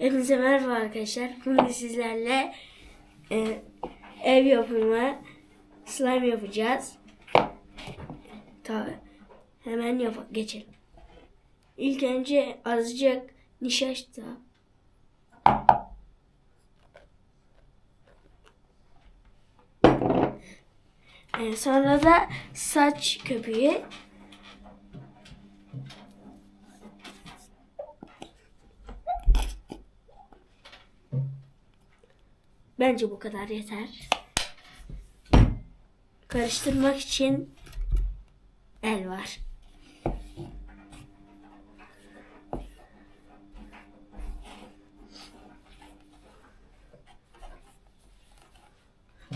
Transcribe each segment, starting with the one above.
Hepinize merhaba arkadaşlar. Bugün sizlerle e, ev yapımı slime yapacağız. Ta, hemen yap geçelim. İlk önce azıcık nişasta. E, sonra da saç köpüğü. Bence bu kadar yeter. Karıştırmak için el var.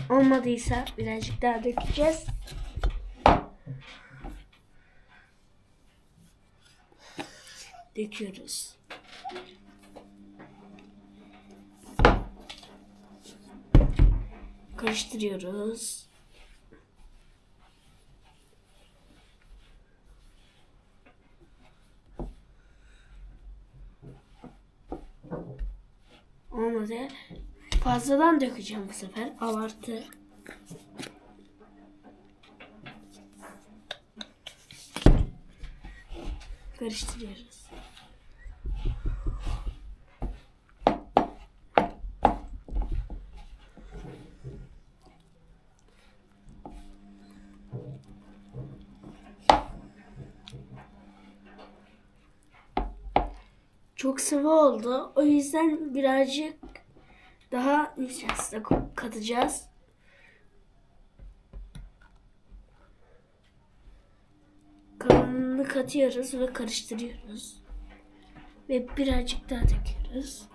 Olmadıysa birazcık daha dökeceğiz. Döküyoruz. Karıştırıyoruz. Olmadı. Fazladan dökeceğim bu sefer. Abartı. Karıştırıyoruz. Çok sıvı oldu. O yüzden birazcık daha nişasta katacağız. Kalanını katıyoruz ve karıştırıyoruz. Ve birazcık daha döküyoruz.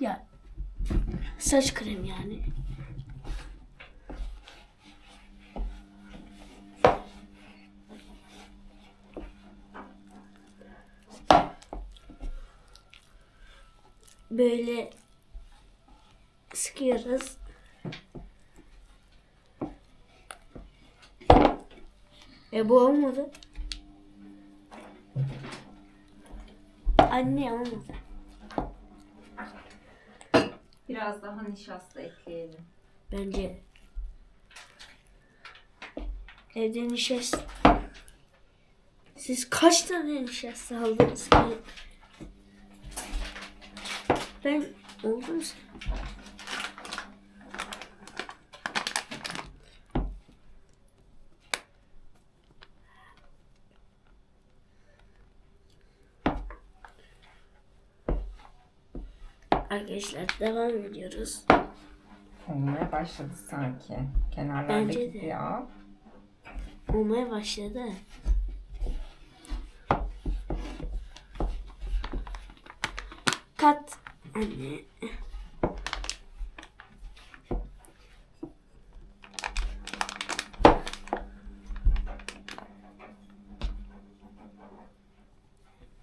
Ya saç kremi yani. Böyle sıkıyoruz. E bu olmadı. Anne olmadı. Biraz daha nişasta ekleyelim. Bence evde nişasta siz kaç tane nişasta aldınız ki? Ben oldum sen. Arkadaşlar devam ediyoruz. Olmaya başladı sanki. Bence Kenarlardaki de. Olmaya başladı. Kat anne.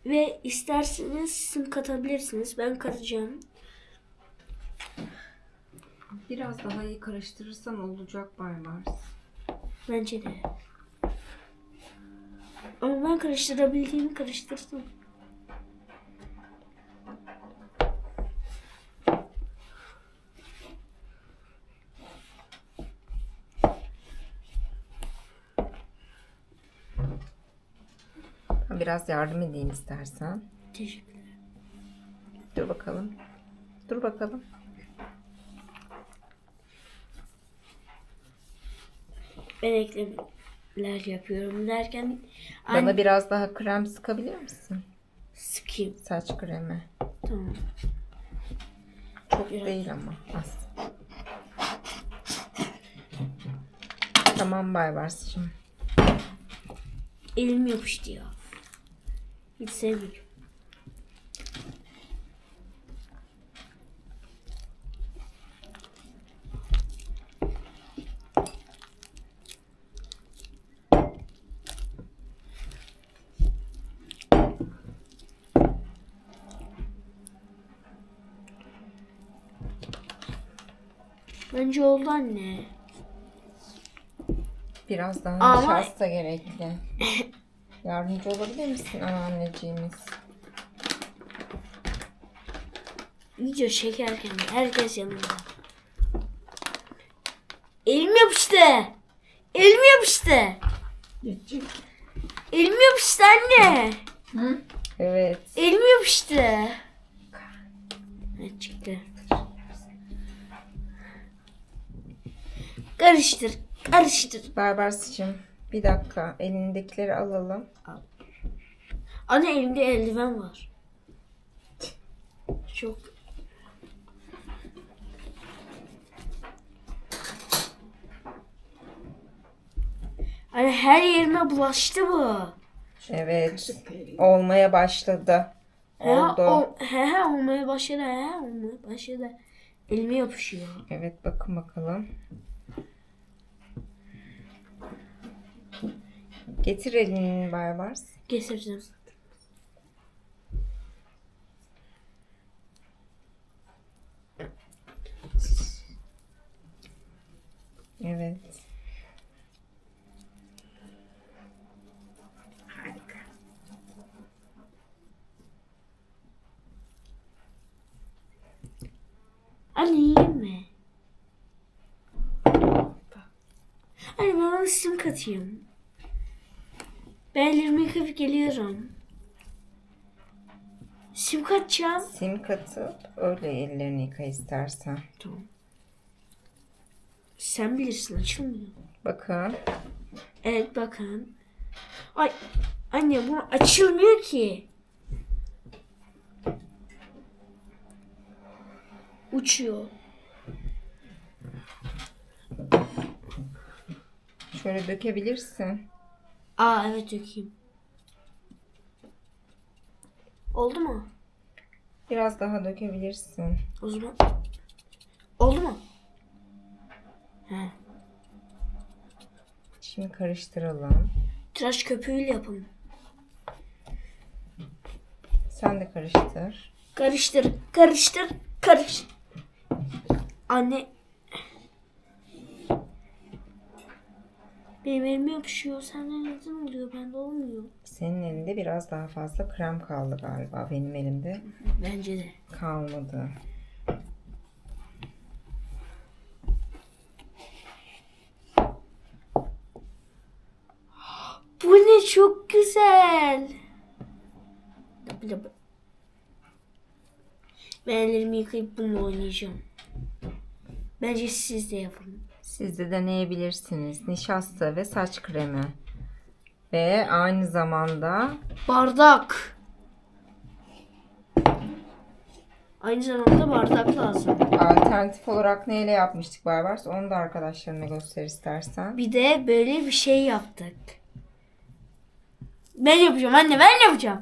Ve isterseniz sim katabilirsiniz. Ben katacağım. Biraz daha iyi karıştırırsan olacak Baybars. Bence de. Ama ben karıştırabildiğimi karıştırdım. Biraz yardım edeyim istersen. Teşekkürler. Dur bakalım. Dur bakalım. Ben eklemeler yapıyorum derken Bana anne biraz daha krem sıkabilir misin? sıkayım. Saç kremi. Tamam. Çok Biraz. değil ama az. Tamam Baybars'cığım. Elim yapıştı ya. Hiç sevmiyorum. Bence oldu anne. Biraz daha Ama- nişasta gerekli. Yardımcı olabilir misin anneanneciğimiz? Video çekerken herkes yanımda. Elim yapıştı. Elim yapıştı. Geçecek. Elim yapıştı anne. Evet. Elim yapıştı. Evet çıktı. Karıştır. Karıştır. Barbars'cığım bir dakika elindekileri alalım. Anne elimde eldiven var. Çok. Anne her yerime bulaştı bu. Evet. Olmaya başladı. He, Oldu. o, he, he olmaya başladı. He olmaya başladı. Elime yapışıyor. Evet bakın bakalım. Getir elini Barbars. Getirdim. Evet. Anne yiyeyim mi? Anne ben sim katayım. Ben ellerimi yıkayıp geliyorum. Sim katacağım. Sim katıp öyle ellerini yıka istersen. Tamam. Sen bilirsin açılmıyor. Bakın. Evet bakın. Ay anne bu açılmıyor ki. Uçuyor. Şöyle dökebilirsin. Aa evet dökeyim. Oldu mu? Biraz daha dökebilirsin. O zaman. Oldu mu? He. Şimdi karıştıralım. Tıraş köpüğüyle yapın. Sen de karıştır. Karıştır, karıştır, karış. Anne. Benim elime yapışıyor. Senden neden oluyor? Bende olmuyor. Senin elinde biraz daha fazla krem kaldı galiba. Benim elimde Bence de. kalmadı. Bu ne çok güzel. Ben ellerimi yıkayıp bununla oynayacağım. Bence siz de yapın. Siz de deneyebilirsiniz. Nişasta ve saç kremi. Ve aynı zamanda Bardak. Aynı zamanda bardak lazım. alternatif olarak neyle yapmıştık Barbars? Onu da arkadaşlarına göster istersen. Bir de böyle bir şey yaptık. Ben yapacağım anne ben yapacağım.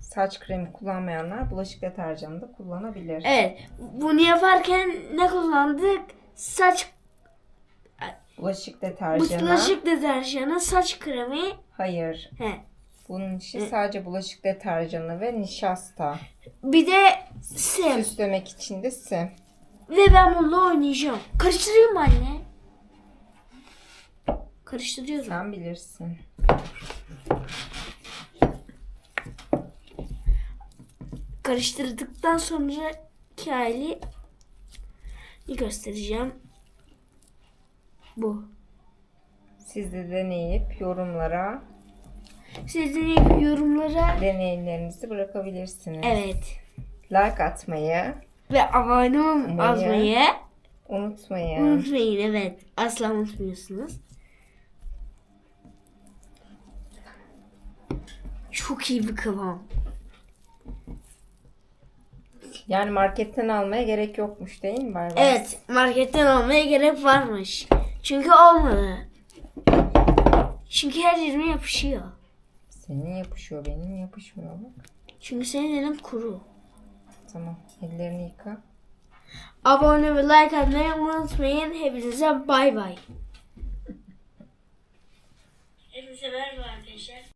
Saç kremi kullanmayanlar bulaşık deterjanı da kullanabilir. Evet bunu yaparken ne kullandık? Saç Bulaşık deterjanı. bulaşık deterjanı, saç kremi. Hayır. He. Bunun için sadece bulaşık deterjanı ve nişasta. Bir de sim. Süslemek için de sim. Ve ben bununla oynayacağım. Karıştırayım mı anne? Karıştırıyorum. Sen bilirsin. Karıştırdıktan sonraki hali göstereceğim. Bu. Siz de deneyip yorumlara Siz de yorumlara deneyimlerinizi bırakabilirsiniz. evet Like atmayı ve abone olmayı unutmayın. unutmayın. Evet. Asla unutmuyorsunuz. Çok iyi bir kıvam. Yani marketten almaya gerek yokmuş değil mi Barbara? Evet. Marketten almaya gerek varmış. Çünkü olmadı. Çünkü her yerime yapışıyor. Senin yapışıyor benim yapışmıyor bak. Çünkü senin elin kuru. Tamam ellerini yıka. Abone ve like atmayı unutmayın. Hepinize bay bay. Hepinize merhaba arkadaşlar.